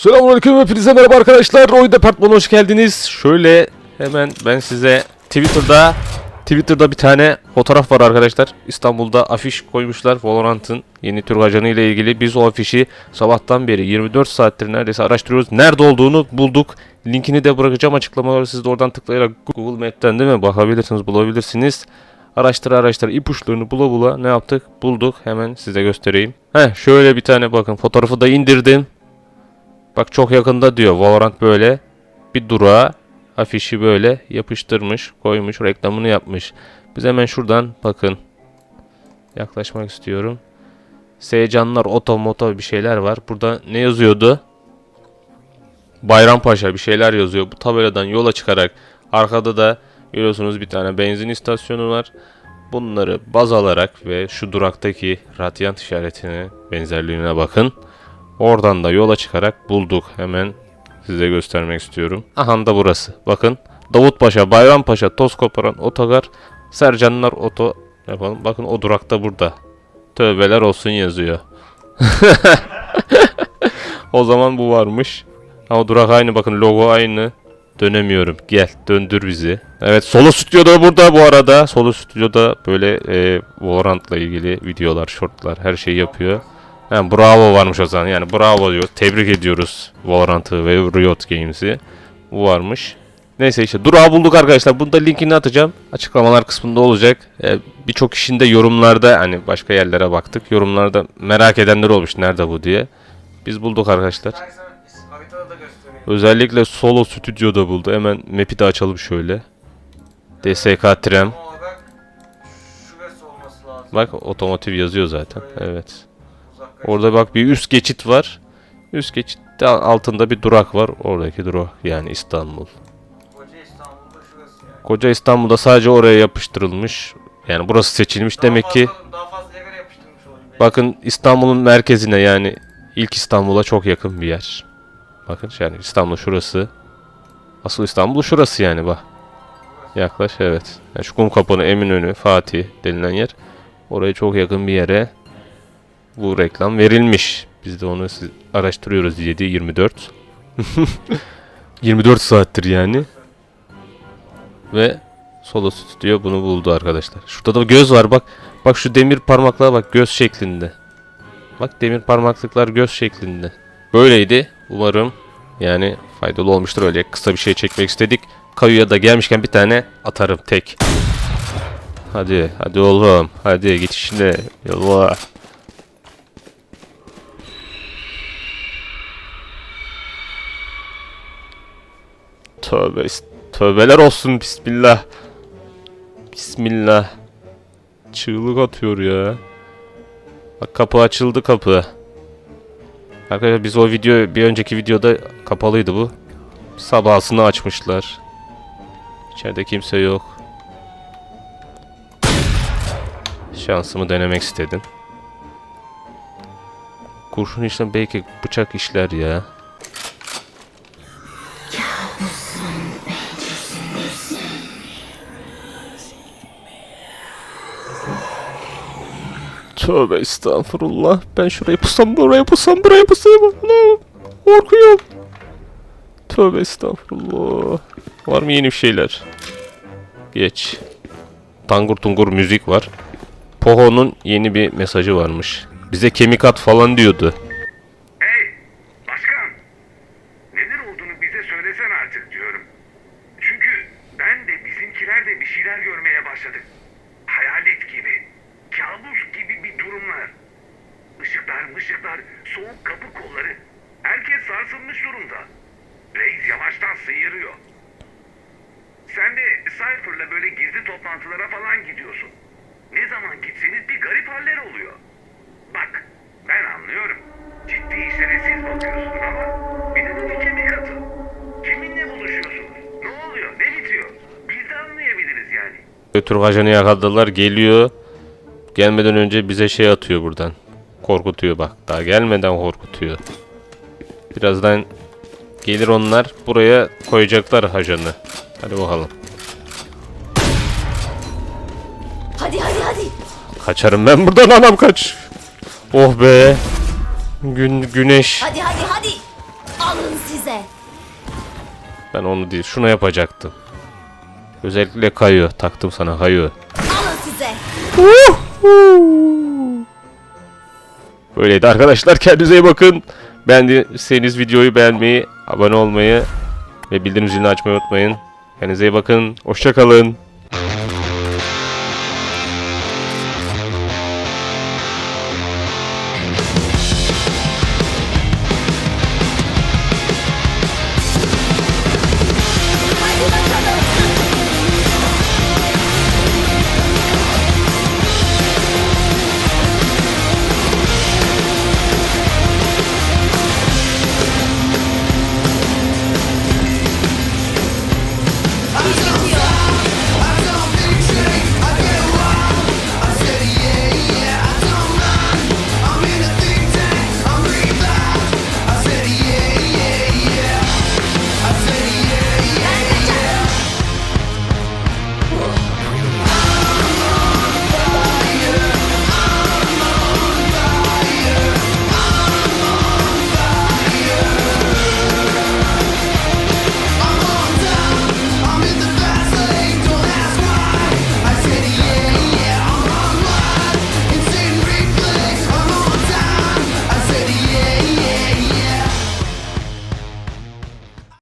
Selamünaleyküm hepinize merhaba arkadaşlar. Oy Departmanı hoş geldiniz. Şöyle hemen ben size Twitter'da Twitter'da bir tane fotoğraf var arkadaşlar. İstanbul'da afiş koymuşlar Valorant'ın yeni Türk ajanı ile ilgili. Biz o afişi sabahtan beri 24 saattir neredeyse araştırıyoruz. Nerede olduğunu bulduk. Linkini de bırakacağım açıklamaları. Siz de oradan tıklayarak Google Map'ten değil mi bakabilirsiniz, bulabilirsiniz. Araştıra araştıra ipuçlarını bula bula ne yaptık? Bulduk. Hemen size göstereyim. Heh şöyle bir tane bakın fotoğrafı da indirdim. Bak çok yakında diyor Valorant böyle bir durağa afişi böyle yapıştırmış, koymuş, reklamını yapmış. Biz hemen şuradan bakın. Yaklaşmak istiyorum. Seycanlar otomoto bir şeyler var. Burada ne yazıyordu? Bayrampaşa bir şeyler yazıyor. Bu tabeladan yola çıkarak arkada da görüyorsunuz bir tane benzin istasyonu var. Bunları baz alarak ve şu duraktaki radyant işaretine benzerliğine bakın. Oradan da yola çıkarak bulduk. Hemen size göstermek istiyorum. Aha da burası. Bakın. Davutpaşa, Bayrampaşa, Toz Koparan, Otogar, Sercanlar Oto yapalım. Bakın o durakta burada. Tövbeler olsun yazıyor. o zaman bu varmış. Ama durak aynı bakın logo aynı. Dönemiyorum. Gel döndür bizi. Evet Solo Stüdyo'da burada bu arada. Solo Stüdyo'da böyle e, Valorant'la ilgili videolar, shortlar her şeyi yapıyor. Yani bravo varmış o zaman. Yani bravo diyor. Tebrik ediyoruz Valorant'ı ve Riot Games'i. Bu varmış. Neyse işte durağı bulduk arkadaşlar. Bunu da linkini atacağım. Açıklamalar kısmında olacak. Ee, Birçok kişinin de yorumlarda hani başka yerlere baktık. Yorumlarda merak edenler olmuş nerede bu diye. Biz bulduk arkadaşlar. Özellikle solo stüdyoda buldu. Hemen map'i de açalım şöyle. DSK Trem. Bak otomotiv yazıyor zaten. Evet. Orada bak bir üst geçit var. Üst geçitte altında bir durak var. Oradaki durak yani İstanbul. Koca İstanbul'da şurası yani. Koca İstanbul'da sadece oraya yapıştırılmış. Yani burası seçilmiş. Daha Demek ki fazla- Daha fazla yere yapıştırmış bakın İstanbul'un merkezine yani ilk İstanbul'a çok yakın bir yer. Bakın yani İstanbul şurası. Asıl İstanbul şurası yani bak. Yaklaş evet. Yani şu Kumkapı'nı, Eminönü, Fatih denilen yer. Oraya çok yakın bir yere bu reklam verilmiş. Biz de onu araştırıyoruz 7-24. 24 saattir yani. Ve Solo Studio bunu buldu arkadaşlar. Şurada da göz var bak. Bak şu demir parmaklığa bak göz şeklinde. Bak demir parmaklıklar göz şeklinde. Böyleydi. Umarım yani faydalı olmuştur. Öyle kısa bir şey çekmek istedik. Kayuya da gelmişken bir tane atarım tek. Hadi hadi oğlum. Hadi git işine. Yolla. Tövbe tövbeler olsun bismillah. Bismillah. Çığlık atıyor ya. Bak kapı açıldı kapı. Arkadaşlar biz o video bir önceki videoda kapalıydı bu. Sabahsını açmışlar. İçeride kimse yok. Şansımı denemek istedim. Kurşun işlem belki bıçak işler ya. Tövbe estağfurullah. Ben şuraya pusam, buraya pusam, buraya pusam. Allah'ım. Korkuyorum. Tövbe estağfurullah. Var mı yeni bir şeyler? Geç. Tangur tungur müzik var. Poho'nun yeni bir mesajı varmış. Bize kemik at falan diyordu. Hey! Başkan! Neler olduğunu bize söylesen artık diyorum. Çünkü ben de bizimkiler de bir şeyler görmeye başladık. Hayalet gibi, kabus gibi bir durumlar. Işıklar mışıklar, soğuk kapı kolları. Herkes sarsılmış durumda. Reis yavaştan sıyırıyor. Sen de Cypher'la böyle gizli toplantılara falan gidiyorsun. Ne zaman gitseniz bir garip haller oluyor. Bak, ben anlıyorum. Ciddi işlere siz bakıyorsunuz ama bir de bir kemik atın. Kiminle buluşuyorsunuz? Ne oluyor? Ne bitiyor? Biz de anlayabiliriz yani. Türk ajanı yakaladılar geliyor. Gelmeden önce bize şey atıyor buradan. Korkutuyor bak. Daha gelmeden korkutuyor. Birazdan gelir onlar. Buraya koyacaklar ajanı. Hadi bakalım. Hadi hadi hadi. Kaçarım ben buradan anam kaç. Oh be. Gün güneş. Hadi hadi hadi. Al size. Ben onu değil şunu yapacaktım. Özellikle kayıyor. Taktım sana kayıyor. Alın size. Böyleydi arkadaşlar. Kendinize iyi bakın. Beğendiyseniz videoyu beğenmeyi, abone olmayı ve bildirim zilini açmayı unutmayın. Kendinize iyi bakın. Hoşçakalın.